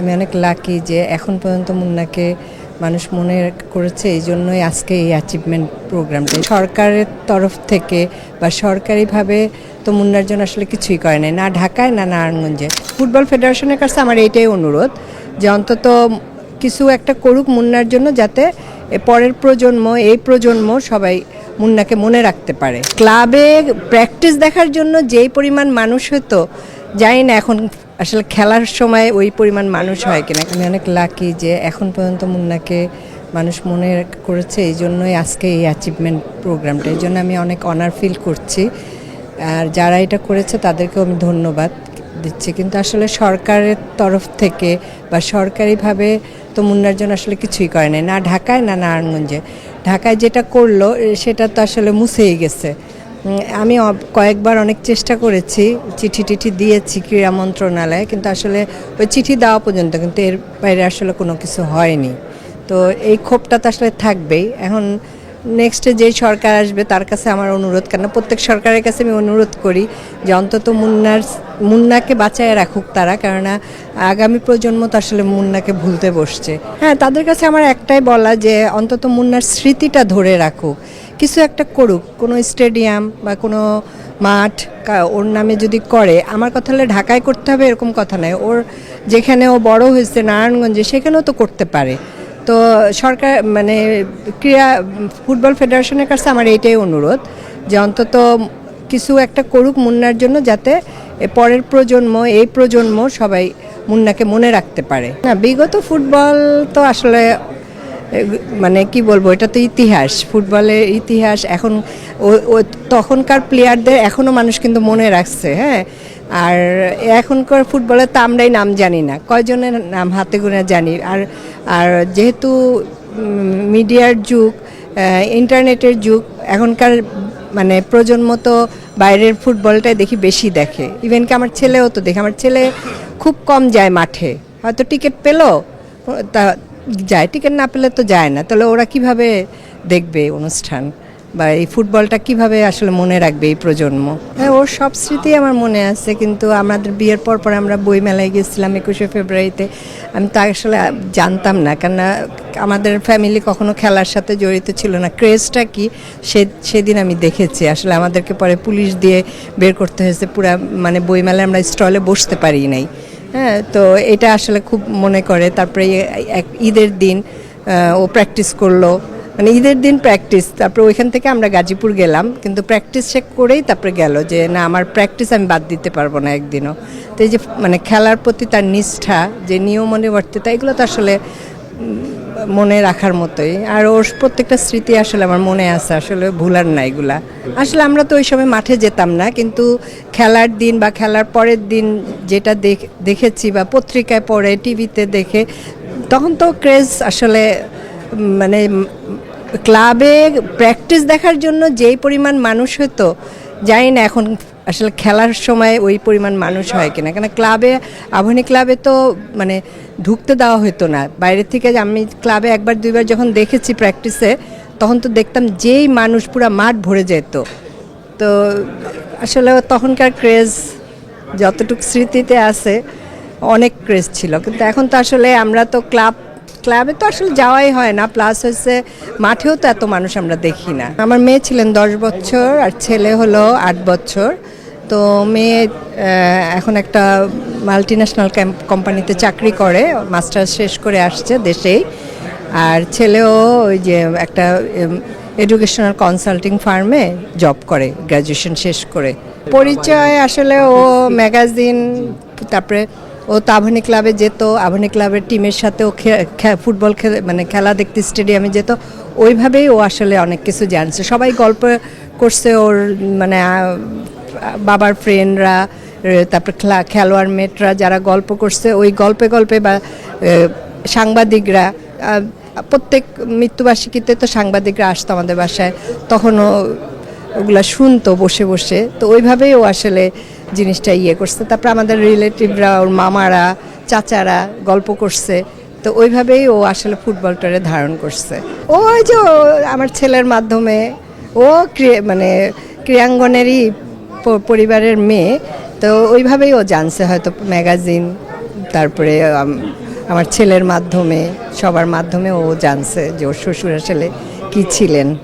আমি অনেক লাকি যে এখন পর্যন্ত মুন্নাকে মানুষ মনে করেছে এই জন্যই আজকে এই অ্যাচিভমেন্ট প্রোগ্রামটা সরকারের তরফ থেকে বা সরকারিভাবে তো মুন্নার জন্য আসলে কিছুই করে নাই, না ঢাকায়, না নারায়ণগঞ্জে। ফুটবল ফেডারেশনের কাছে আমার এইটাই অনুরোধ যে অন্তত কিছু একটা করুক মুন্নার জন্য যাতে পরের প্রজন্ম, এই প্রজন্ম সবাই মুন্নাকে মনে রাখতে পারে। ক্লাবে প্র্যাকটিস দেখার জন্য যেই পরিমাণ মানুষ হতো জানি না এখন আসলে খেলার সময় ওই পরিমাণ মানুষ হয় কিনা। আমি অনেক লাকি যে এখন পর্যন্ত মুন্নাকে মানুষ মনে করেছে, এই জন্যই আজকে এই অ্যাচিভমেন্ট প্রোগ্রামটা এই জন্য আমি অনেক অনার ফিল করছি। আর যারা এটা করেছে, তাদেরকেও আমি ধন্যবাদ দিচ্ছি। কিন্তু আসলে সরকারের তরফ থেকে বা সরকারিভাবে তো মুন্নার জন্য আসলে কিছুই করে না ঢাকায়, না নারায়ণগঞ্জে। ঢাকায় যেটা করল, সেটা তো আসলে মুছেই গেছে। আমি কয়েকবার অনেক চেষ্টা করেছি, চিঠি টিঠি দিয়েছি ক্রীড়া মন্ত্রণালয়ে, কিন্তু আসলে ওই চিঠি দেওয়া পর্যন্ত কিন্তু এর বাইরে আসলে কোনো কিছু হয়নি। তো এই ক্ষোভটা তো আসলে থাকবেই। এখন নেক্সটে যেই সরকার আসবে, তার কাছে আমার অনুরোধ কেন প্রত্যেক সরকারের কাছে আমি অনুরোধ করি যে অন্তত মুন্নার, মুন্নাকে বাঁচায় রাখুক তারা, কেননা আগামী প্রজন্ম তো আসলে মুন্নাকে ভুলতে বসছে। হ্যাঁ তাদের কাছে আমার একটাই বলা যে অন্তত মুন্নার স্মৃতিটা ধরে রাখুক। কিছু একটা করুক, কোনো স্টেডিয়াম বা কোনো মাঠ ওর নামে যদি করে, আমার কথা হলে ঢাকায় করতে হবে এরকম কথা নয়। ওর যেখানে ও বড় হয়েছে নারায়ণগঞ্জে, সেখানেও তো করতে পারে। তো সরকার মানে ক্রীড়া, ফুটবল ফেডারেশনের কাছে আমার এইটাই অনুরোধ যে অন্তত কিছু একটা করুক মুন্নার জন্য যাতে পরের প্রজন্ম, এই প্রজন্ম সবাই মুন্নাকে মনে রাখতে পারে। না, বিগত ফুটবল তো আসলে মানে কি বলব, এটা তো ইতিহাস, ফুটবলের ইতিহাস। এখন তখনকার প্লেয়ারদের এখনও মানুষ কিন্তু মনে রাখছে হ্যাঁ? আর এখনকার ফুটবলে তো আমরাই নাম জানি না, কয়জনের নাম হাতে গুনে জানি। আর আর যেহেতু মিডিয়ার যুগ ইন্টারনেটের যুগ, এখনকার মানে প্রজন্ম তো বাইরের ফুটবলটাই দেখি বেশি দেখে। ইভেন কি আমার ছেলেও তো দেখে, আমার ছেলে খুব কম যায় মাঠে। হয়তো টিকিট পেল যায়, টিকিট না পেলে তো যায় না। তাহলে ওরা কীভাবে দেখবে অনুষ্ঠান? বা এই ফুটবলটা কীভাবে আসলে মনে রাখবে এই প্রজন্ম? হ্যাঁ ওর সব স্মৃতি আমার মনে আছে, কিন্তু আমাদের বিয়ের পর পর আমরা বই মেলায় গেছিলাম একুশে ফেব্রুয়ারিতে। আমি তা আসলে জানতাম না, কেননা আমাদের ফ্যামিলি কখনো খেলার সাথে জড়িত ছিল না। ক্রেজটা কি? সে, সেদিন আমি দেখেছি। আসলে আমাদেরকে পরে পুলিশ দিয়ে বের করতে হয়েছে। পুরা মানে বইমেলায় আমরা স্টলে বসতে পারি নাই। হ্যাঁ তো এটা আসলে খুব মনে করে। তারপরে ঈদের দিন ও প্র্যাকটিস করল। মানে ঈদের দিন প্র্যাকটিস তারপরে ওইখান থেকে আমরা গাজীপুর গেলাম। কিন্তু প্র্যাকটিস সে করেই তারপরে গেল যে, না, আমার প্র্যাকটিস আমি বাদ দিতে পারব না একদিনও। তো এই যে মানে খেলার প্রতি তার নিষ্ঠা, যে নিয়ম অনিবর্তিতা এগুলো তো আসলে মনে রাখার মতোই। আর ওর প্রত্যেকটা স্মৃতি আসলে আমার মনে আছে, আসলে ভুলার না এগুলা। আসলে আমরা তো ওই সময় মাঠে যেতাম না, কিন্তু খেলার দিন বা খেলার পরের দিন যেটা দেখ- দেখেছি বা পত্রিকায় পড়ে, টিভিতে দেখে, তখন তো ক্রেজ আসলে মানে ক্লাবে প্র্যাকটিস দেখার জন্য যেই পরিমাণ মানুষ হতো, জানি না এখন আসলে খেলার সময় ওই পরিমাণ মানুষ হয় কিনা? কেন ক্লাবে আভনী ক্লাবে তো মানে ঢুকতে দেওয়া হতো না। বাইরে থেকে আমি ক্লাবে একবার, দুইবার যখন দেখেছি প্র্যাকটিসে তখন তো দেখতাম যেই মানুষ পুরো মাঠ ভরে যেত। তো আসলে তখনকার ক্রেজ যতটুকু স্মৃতিতে আছে, অনেক ক্রেজ ছিল। কিন্তু এখন তো আসলে আমরা তো ক্লাব, ক্লাবে তো আসলে যাওয়াই হয় না। প্লাস হচ্ছে মাঠেও তো এত মানুষ আমরা দেখি না। আমার মেয়ে ছিলেন দশ বছর আর ছেলে হলো আট বছর। তো মেয়ে এখন একটা মাল্টি ন্যাশনাল কোম্পানিতে চাকরি করে মাস্টার্স শেষ করে আসছে দেশেই। আর ছেলেও ওই যে একটা এডুকেশনাল কনসাল্টিং ফার্মে জব করে গ্র্যাজুয়েশন শেষ করে। পরিচয় আসলে ও ম্যাগাজিন তারপরে ও তো আভানি ক্লাবে যেত আভানি ক্লাবের টিমের সাথে ও ফুটবল খেলে মানে খেলা দেখতে স্টেডিয়ামে যেত। ওইভাবেই ও আসলে অনেক কিছু জানছে। সবাই গল্প করছে ওর মানে বাবার ফ্রেন্ডরা তারপর খেলা, খেলোয়াড় মেটরা যারা গল্প করছে, ওই গল্পে গল্পে বা সাংবাদিকরা প্রত্যেক মৃত্যুবার্ষিকীতে তো সাংবাদিকরা আসতো আমাদের বাসায়, তখনও ওগুলা শুনতো বসে বসে, তো ওইভাবেই ও আসলে জিনিসটা ইয়ে করছে। তারপর আমাদের রিলেটিভরা, ওর মামারা, চাচারা গল্প করছে, তো ওইভাবেই ও আসলে ফুটবলটারে ধারণ করছে। ওই যে আমার ছেলের মাধ্যমে ও মানে ক্রীড়াঙ্গনেরই প- পরিবারের মেয়ে, তো ওইভাবেই ও জানছে হয়তো ম্যাগাজিন, তারপরে আমার ছেলের মাধ্যমে, সবার মাধ্যমে ও জানছে যে ওর শ্বশুর আসলে কী ছিলেন।